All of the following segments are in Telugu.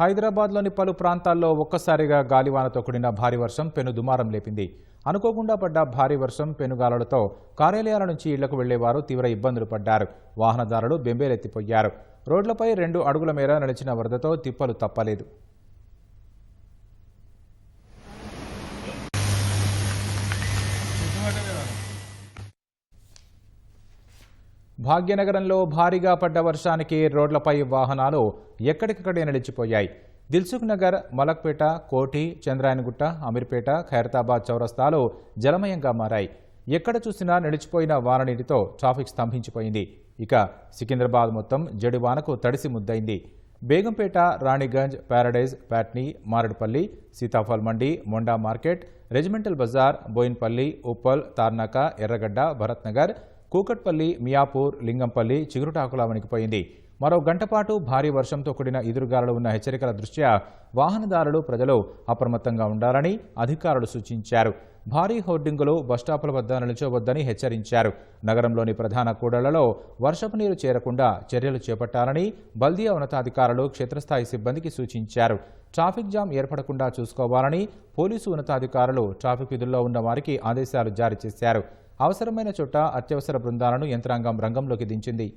హైదరాబాద్లోని పలు ప్రాంతాల్లో ఒక్కసారిగా గాలివానతో కూడిన భారీ వర్షం పెను దుమారం లేపింది. అనుకోకుండా పడ్డ భారీ వర్షం పెనుగాలులతో కార్యాలయాల నుంచి ఇళ్ళకు వెళ్ళేవారు తీవ్ర ఇబ్బందులు పడ్డారు. వాహనదారులు బెంబేలెత్తిపోయారు. రోడ్లపై రెండు అడుగుల మేర నిలిచిన వరదతో తిప్పలు తప్పలేదు. భాగ్యనగరంలో భారీగా పడ్డ వర్షానికి రోడ్లపై వాహనాలు ఎక్కడికక్కడే నిలిచిపోయాయి. దిల్సుఖ్ నగర్ మలక్పేట కోఠి చంద్రాయనగుట్ట అమీర్పేట ఖైరతాబాద్ చౌరస్తాలు జలమయంగా మారాయి. ఎక్కడ చూసినా నిలిచిపోయిన వాననీటితో ట్రాఫిక్ స్తంభించిపోయింది. ఇక సికింద్రాబాద్ మొత్తం జడివానకు తడిసి ముద్దయింది. Begumpet Ranigunj Paradise Patny Marredpally Sitaphal Mandi Monda Market Regimental Bazaar Bowenpally Uppal Tarnaka Erragadda Bharatnagar Kukatpally Miyapur Lingampally చిగురుటాకుల వణికిపోయింది మరో గంటపాటు భారీ వర్షంతో కూడిన ఎదురుగాలులు ఉన్న హెచ్చరికల దృష్ట్యా వాహనదారులు ప్రజలు అప్రమత్తంగా ఉండాలని అధికారులు సూచించారు. భారీ హోర్డింగులు బస్టాపుల వద్ద నిలిచోవద్దని హెచ్చరించారు. నగరంలోని ప్రధాన కూడళ్ళలో వర్షపు నీరు చేరకుండా చర్యలు చేపట్టాలని బల్దియా ఉన్నతాధికారులు క్షేత్రస్థాయి సిబ్బందికి సూచించారు. ట్రాఫిక్ జామ్ ఏర్పడకుండా చూసుకోవాలని పోలీసు ఉన్నతాధికారులు ట్రాఫిక్ విధుల్లో ఉన్న వారికి ఆదేశాలు జారీ చేశారు. అవసరమైన చోట అత్యవసర బృందాలను యంత్రాంగం రంగంలోకి దించింది.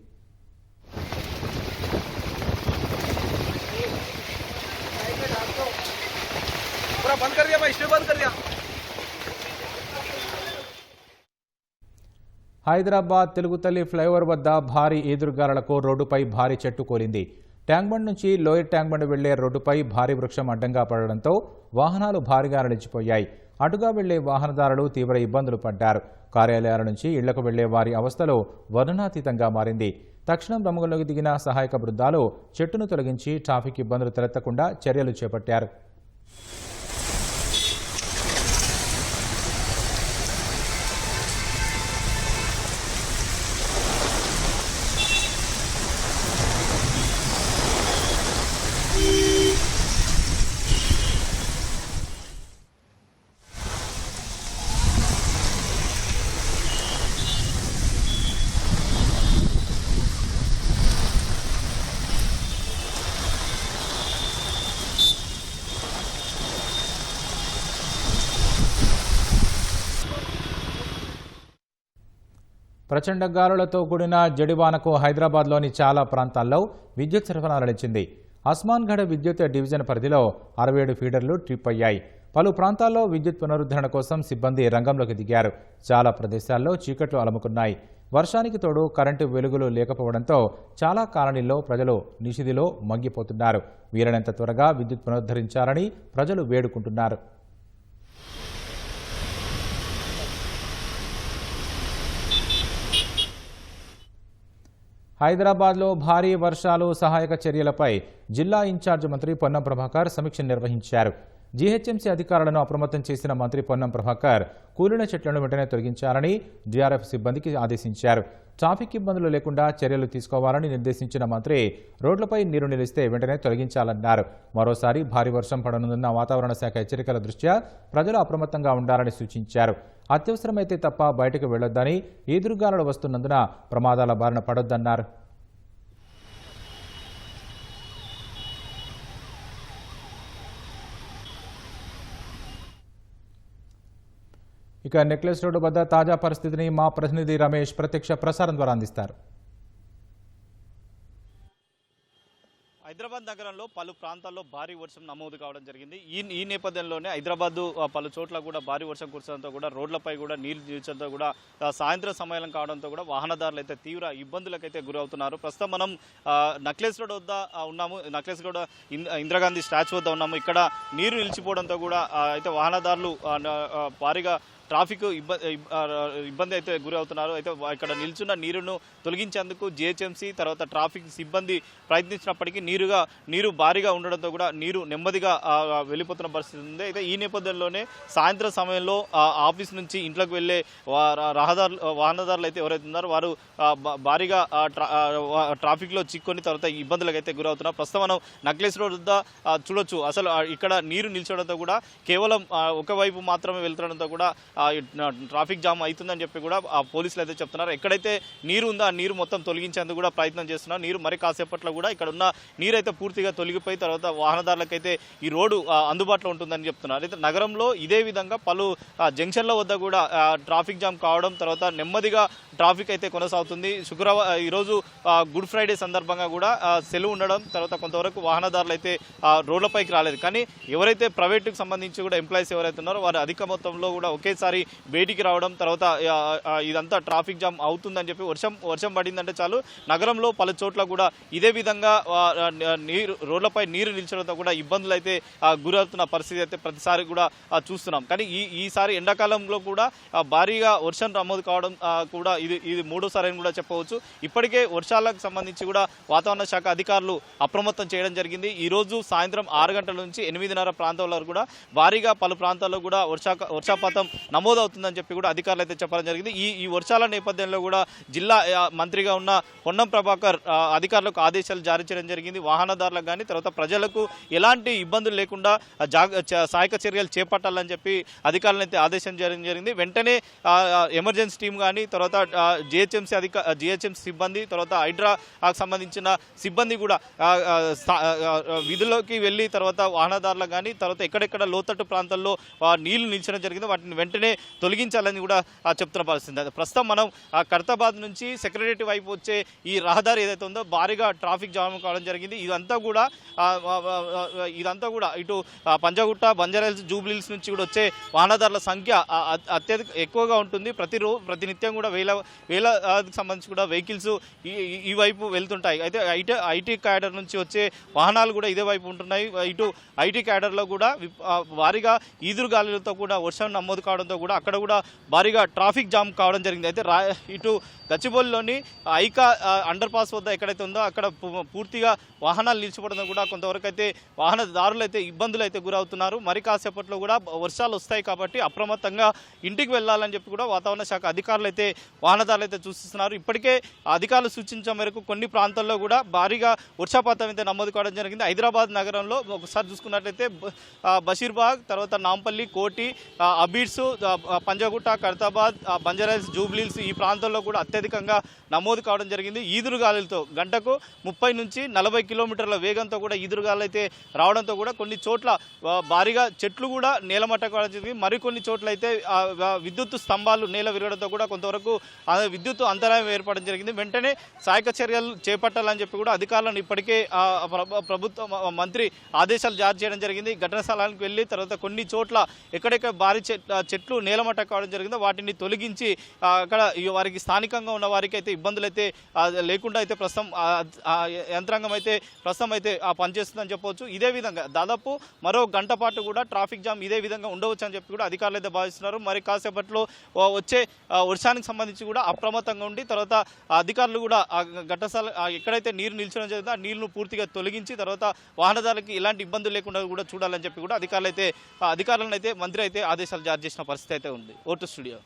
హైదరాబాద్ తెలుగుతల్లి ఫ్లైఓవర్ వద్ద భారీ ఈదురుగాలకు రోడ్డుపై భారీ చెట్టు కూలింది. ట్యాంక్బండ్ నుంచి లోయర్ ట్యాంక్బండ్ వెళ్ళే రోడ్డుపై భారీ వృక్షం అడ్డంగా పడడంతో వాహనాలు భారీగా నిలిచిపోయాయి అటుగా వెళ్ళే వాహనదారులు తీవ్ర ఇబ్బందులు పడ్డారు. కార్యాలయాల నుంచి ఇళ్ళకు వెళ్ళే వారి అవస్థలో వర్ణనాతీతంగా మారింది. తక్షణం రంగంలోకి దిగిన సహాయక బృందాలు చెట్టును తొలగించి ట్రాఫిక్ ఇబ్బందులు తలెత్తకుండా చర్యలు చేపట్టారు. ప్రచండ గాలులతో కూడిన జడివానకు హైదరాబాద్లోని చాలా ప్రాంతాల్లో విద్యుత్ సరఫరా నిలిచింది. అస్మాన్గఢ విద్యుత్ డివిజన్ పరిధిలో అరవై ఏడు ఫీడర్లు ట్రిప్ అయ్యాయి. పలు ప్రాంతాల్లో విద్యుత్ పునరుద్ధరణ కోసం సిబ్బంది రంగంలోకి దిగారు. చాలా ప్రదేశాల్లో చీకట్లు అలముకున్నాయి. వర్షానికి తోడు కరెంటు వెలుగులు లేకపోవడంతో చాలా కాలనీల్లో ప్రజలు నిషిదిలో మగ్గిపోతున్నారు వీలైనంత త్వరగా విద్యుత్ పునరుద్ధరించాలని ప్రజలు వేడుకుంటున్నారు. హైదరాబాద్లో భారీ వర్షాలు సహాయక చర్యలపై జిల్లా ఇన్ఛార్జ్ మంత్రి పొన్నం ప్రభాకర్ సమీక్ష నిర్వహించారు. జీహెచ్ఎంసీ అధికారులను అప్రమత్తం చేసిన మంత్రి పొన్నం ప్రభాకర్ కూలిన చెట్లను వెంటనే తొలగించాలని జీఆర్ఎఫ్ సిబ్బందికి ఆదేశించారు. ట్రాఫిక్ ఇబ్బందులు లేకుండా చర్యలు తీసుకోవాలని నిర్దేశించిన మంత్రి రోడ్లపై నీరు నిలిస్తే వెంటనే తొలగించాలన్నారు. మరోసారి భారీ వర్షం పడనున్న వాతావరణ శాఖ హెచ్చరికల దృష్ట్యా ప్రజలు అప్రమత్తంగా ఉండాలని సూచించారు. అత్యవసరమైతే తప్ప బయటకు వెళ్ళొద్దని ఈదురుగాలులు వస్తున్నందున ప్రమాదాల బారిన పడొద్దన్నారు. ఇక నెక్లెస్ రోడ్డు వద్ద తాజా పరిస్థితిని మా ప్రతినిధి రమేష్ ప్రత్యక్ష ప్రసారం ద్వారా అందిస్తారు. హైదరాబాద్ నగరంలో పలు ప్రాంతాల్లో భారీ వర్షం నమోదు కావడం జరిగింది. ఈ ఈ నేపథ్యంలోనే హైదరాబాద్ పలు చోట్ల కూడా భారీ వర్షం కురచడంతో కూడా రోడ్లపై కూడా నీళ్ళు నిలిచడంతో కూడా సాయంత్రం సమయం కావడంతో కూడా వాహనదారులు అయితే తీవ్ర ఇబ్బందులకైతే గురవుతున్నారు. ప్రస్తుతం మనం నక్లెస్ రోడ్ వద్ద ఉన్నాము. నక్లెస్ రోడ్ ఇందిరాగాంధీ స్టాచ్యూ వద్ద ఉన్నాము. ఇక్కడ నీరు నిలిచిపోవడంతో కూడా అయితే వాహనదారులు భారీగా ట్రాఫిక్ ఇబ్బంది ఇబ్బంది అయితే గురి అవుతున్నారు. అయితే ఇక్కడ నిల్చున్న నీరును తొలగించేందుకు జిహెచ్ఎంసీ తర్వాత ట్రాఫిక్ సిబ్బంది ప్రయత్నించినప్పటికీ నీరుగా నీరు భారీగా ఉండడంతో కూడా నీరు నెమ్మదిగా వెళ్ళిపోతున్న పరిస్థితి ఉంది. అయితే ఈ నేపథ్యంలోనే సాయంత్రం సమయంలో ఆఫీస్ నుంచి ఇంట్లోకి వెళ్ళే రహదారులు వాహనదారులు అయితే ఎవరైతే ఉన్నారో వారు భారీగా ట్రాఫిక్లో చిక్కుకొని తర్వాత ఇబ్బందులకు అయితే గురవుతున్నారు. ప్రస్తుతం మనం నక్లెస్ రోడ్ వద్ద చూడొచ్చు. అసలు ఇక్కడ నీరు నిల్చడంతో కూడా కేవలం ఒకవైపు మాత్రమే వెళ్తుండడంతో కూడా ట్రాఫిక్ జామ్ అవుతుందని చెప్పి కూడా ఆ పోలీసులు అయితే చెప్తున్నారు. ఎక్కడైతే నీరు ఉందో ఆ నీరు మొత్తం తొలగించేందుకు కూడా ప్రయత్నం చేస్తున్నారు. నీరు మరి కాసేపట్లో కూడా ఇక్కడ ఉన్న నీరు అయితే పూర్తిగా తొలగిపోయి తర్వాత వాహనదారులకైతే ఈ రోడ్డు అందుబాటులో ఉంటుందని చెప్తున్నారు. అయితే నగరంలో ఇదే విధంగా పలు జంక్షన్ల వద్ద కూడా ట్రాఫిక్ జామ్ కావడం తర్వాత నెమ్మదిగా ట్రాఫిక్ అయితే కొనసాగుతుంది. శుక్రవారం ఈరోజు గుడ్ ఫ్రైడే సందర్భంగా కూడా సెలవు ఉండడం తర్వాత కొంతవరకు వాహనదారులు అయితే రోడ్లపైకి రాలేదు. కానీ ఎవరైతే ప్రైవేట్కి సంబంధించి కూడా ఎంప్లాయీస్ ఎవరైతే ఉన్నారో వారు అధిక మొత్తంలో కూడా ఒకేసారి బయటికి రావడం తర్వాత ఇదంతా ట్రాఫిక్ జామ్ అవుతుందని చెప్పి వర్షం వర్షం పడిందంటే చాలు. నగరంలో పలు చోట్ల కూడా ఇదే విధంగా నీరు రోడ్లపై నీరు నిలిచడంతో కూడా ఇబ్బందులు అయితే గురవుతున్న పరిస్థితి అయితే ప్రతిసారి కూడా చూస్తున్నాం. కానీ ఈ ఈసారి ఎండాకాలంలో కూడా భారీగా వర్షం నమోదు కావడం కూడా ఇది ఇది మూడోసారి అని కూడా చెప్పవచ్చు. ఇప్పటికే వర్షాలకు సంబంధించి కూడా వాతావరణ శాఖ అధికారులు అప్రమత్తం చేయడం జరిగింది. ఈ రోజు సాయంత్రం ఆరు గంటల నుంచి ఎనిమిదిన్నర ప్రాంతాల వరకు కూడా భారీగా పలు ప్రాంతాల్లో కూడా వర్షా వర్షాపాతం నమోదవుతుందని చెప్పి కూడా అధికారులు అయితే చెప్పడం జరిగింది. ఈ ఈ వర్షాల నేపథ్యంలో కూడా జిల్లా మంత్రిగా ఉన్న పొన్నం ప్రభాకర్ అధికారులకు ఆదేశాలు జారీ చేయడం జరిగింది. వాహనదారులకు కానీ తర్వాత ప్రజలకు ఎలాంటి ఇబ్బందులు లేకుండా జాగ సహాయక చర్యలు చేపట్టాలని చెప్పి అధికారులను అయితే ఆదేశం చేయడం జరిగింది. వెంటనే ఎమర్జెన్సీ టీం కానీ తర్వాత జిహెచ్ఎంసీ అధిక జిహెచ్ఎంసీ సిబ్బంది తర్వాత హైడ్రాకు సంబంధించిన సిబ్బంది కూడా విధుల్లోకి వెళ్ళి తర్వాత వాహనదారులకు కానీ తర్వాత ఎక్కడెక్కడ లోతట్టు ప్రాంతాల్లో నీళ్ళు నిలిచడం జరిగింది. వాటిని వెంటనే తొలగించాలని కూడా చెప్తున్న పరిస్థితి. ప్రస్తుతం మనం ఆ, నుంచి సెక్రటరీ వైపు వచ్చే ఈ రహదారి ఏదైతే ఉందో భారీగా ట్రాఫిక్ జామ్ కావడం జరిగింది. ఇదంతా కూడా ఇదంతా కూడా ఇటు ఆ, పంజాగుట్ట బంజారాహిల్స్ జూబ్లీహిల్స్ నుంచి కూడా వచ్చే వాహనదారుల సంఖ్య అత్యధిక ఎక్కువగా ఉంటుంది. ప్రతి రో ప్రతినిత్యం కూడా వేల వేలకి సంబంధించి కూడా వెహికల్స్ ఈ ఈ- వైపు వెళ్తుంటాయి. అయితే ఐటీ ఐటీ క్యాడర్ నుంచి వచ్చే వాహనాలు కూడా ఇదే వైపు ఉంటున్నాయి. ఇటు ఐటీ క్యాడర్లో కూడా భారీగా ఈదురు గాలులతో కూడా వర్షం నమోదు కావడంతో కూడా అక్కడ కూడా భారీగా ట్రాఫిక్ జామ్ కావడం జరిగింది. అయితే రా ఇటు గచ్చిబౌలిలోని ఐకా అండర్ పాస్ వద్ద ఎక్కడైతే ఉందో అక్కడ పూర్తిగా వాహనాలు నిలిచిపోవడం కూడా కొంతవరకు అయితే వాహనదారులు అయితే ఇబ్బందులు అయితే గురవుతున్నారు. మరి కాసేపట్లో కూడా వర్షాలు వస్తాయి కాబట్టి అప్రమత్తంగా ఇంటికి వెళ్ళాలని చెప్పి కూడా వాతావరణ శాఖ అధికారులు అయితే వాహనదారులు అయితే సూచిస్తున్నారు. ఇప్పటికే అధికారులు సూచించిన మేరకు కొన్ని ప్రాంతాల్లో కూడా భారీగా వర్షాపాతం అయితే నమోదు కావడం జరిగింది. హైదరాబాద్ నగరంలో ఒకసారి చూసుకున్నట్లయితే బ- బషీర్బాగ్ తర్వాత నాంపల్లి కోటి అబీడ్స్ పంజాగుట్ట ఖైరతాబాద్ ఆ, బంజారాహిల్స్ జూబ్లీహిల్స్ ఈ ప్రాంతంలో కూడా అత్యధికంగా నమోదు కావడం జరిగింది. ఈదురుగాలులతో గంటకు ముప్పై నుంచి నలభై కిలోమీటర్ల వేగంతో కూడా ఈదురుగాలు అయితే రావడంతో కూడా కొన్ని చోట్ల భారీగా చెట్లు కూడా నేలమట్ట కావడం జరిగింది. మరికొన్ని చోట్ల అయితే విద్యుత్ స్తంభాలు నేల విరగడంతో కూడా కొంతవరకు విద్యుత్ అంతరాయం ఏర్పడడం జరిగింది. వెంటనే సహాయక చర్యలు చేపట్టాలని చెప్పి కూడా అధికారులను ఇప్పటికే ప్రభుత్వ మంత్రి ఆదేశాలు జారీ చేయడం జరిగింది. ఘటన స్థలానికి వెళ్ళి తర్వాత కొన్ని చోట్ల ఎక్కడెక్కడ భారీ చెట్- చెట్లు నేలమట్ట కావడం జరిగిందో వాటిని తొలగించి అక్కడ వారికి స్థానికంగా ఉన్న వారికి అయితే ఇబ్బందులు అయితే లేకుండా అయితే ప్రస్తుతం యంత్రాంగం అయితే ప్రస్తుతం అయితే ఆ పనిచేస్తుందని చెప్పవచ్చు. ఇదే విధంగా దాదాపు మరో గంట పాటు కూడా ట్రాఫిక్ జామ్ ఇదే విధంగా ఉండవచ్చు అని చెప్పి కూడా అధికారులు అయితే భావిస్తున్నారు. మరి కాసేపట్లో వచ్చే వర్షానికి సంబంధించి కూడా అప్రమత్తంగా ఉండి తర్వాత అధికారులు కూడా ఆ ఘటస్థల ఎక్కడైతే నీరు నిల్చడం జరిగిందో ఆ నీరును పూర్తిగా తొలగించి తర్వాత వాహనదారులకి ఎలాంటి ఇబ్బందులు లేకుండా కూడా చూడాలని చెప్పి కూడా అధికారులు అయితే అధికారులను అయితే మంత్రి అయితే ఆదేశాలు జారీ చేసిన పరిస్థితి అయితే ఉంది. ఓటు స్టూడియో.